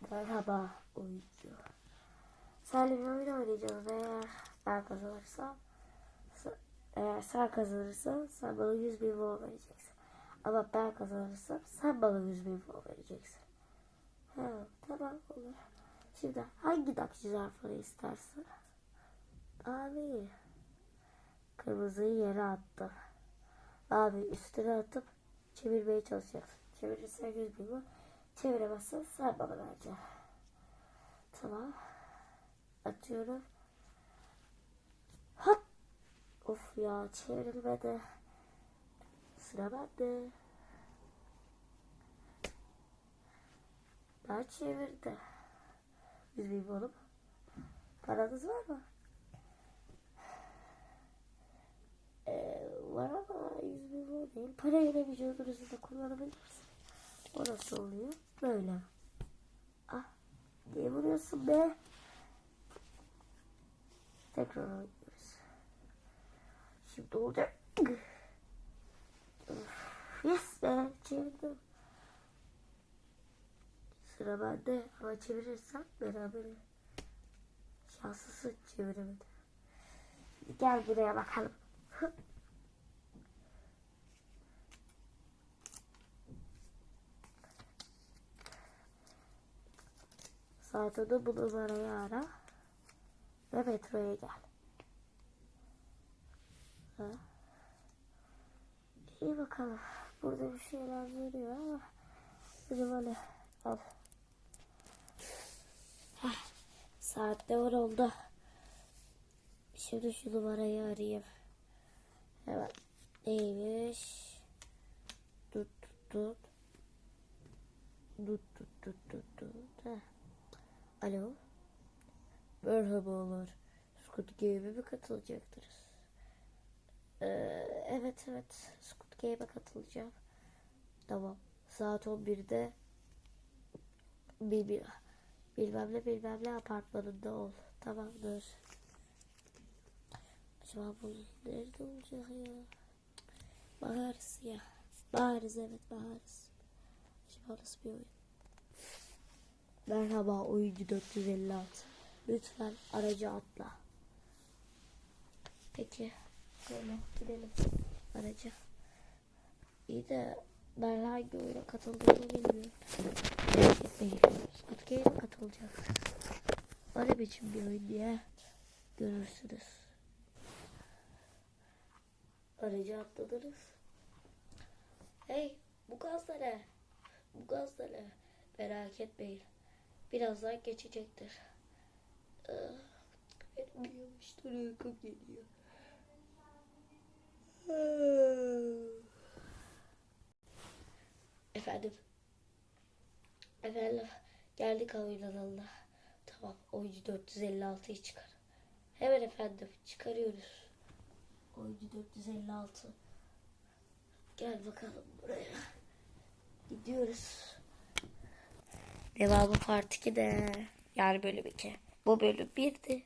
Merhaba oyuncu. Seninle bir oyun oynayacağız eğer ben kazanırsam eğer sen kazanırsan sen bana 100 bin won vereceksin. Ama ben kazanırsam sen bana 100 bin won vereceksin. He, tamam olur. Şimdi hangi dakika zarfını istersin? Abi kırmızıyı yere attı. Abi üstüne atıp çevirmeye çalışacaksın. Çevirirsen 100 bin won. Çeviremezsen sen bana vereceksin. Tamam. Atıyorum. Hop. Of ya çevrilmedi. Sıra bende. Ben çevirdi. Yüz bin oğlum. Paranız var mı? Ee, var ama yüz bin değil. Parayı da vücudunuzda da kullanabilirsiniz. O nasıl oluyor? Böyle. Ah. Niye vuruyorsun be? Tekrar oynuyoruz. Şimdi olacak. Yes be. Çevirdim. Sıra bende. Ama çevirirsem beraber. Şanslısın çeviremedim. Gel buraya bakalım. Saatinde bu numarayı ara ve metroya gel. Ha? İyi bakalım. Burada bir şeyler veriyor ama bizim öyle al. Heh, saatte var oldu. Şimdi şu numarayı arayayım. Hemen. Neymiş? Tut tut tut. Tut tut tut tut tut. Heh. Alo. Merhabalar. Squid Game'e mi katılacaktınız? Ee, evet evet. Squid Game'e katılacağım. Tamam. Saat 11'de bilmem, bilmem ne bilmem ne apartmanında ol. Tamamdır. Acaba bu nerede olacak ya? Baharız ya. Baharız evet baharız. Acaba nasıl bir oyun? Merhaba oyuncu 456. Lütfen aracı atla. Peki. Böyle gidelim araca. İyi de ben hangi oyuna katıldığımı bilmiyorum. Merak etmeyin. Squid Game'e katılacaksınız. O biçim bir oyun diye görürsünüz. Aracı atladınız. Hey bu gaz ne? Bu gaz ne? Merak etmeyin. Birazdan geçecektir. Benim yavaştan uykum geliyor. Efendim. Efendim. Geldik oyun alanına. Tamam. Oyuncu 456'yı çıkar. Hemen efendim. Çıkarıyoruz. Oyuncu 456. Gel bakalım buraya. Gidiyoruz. Devamı part 2'de. Yani bölüm 2. Bu bölüm 1'di.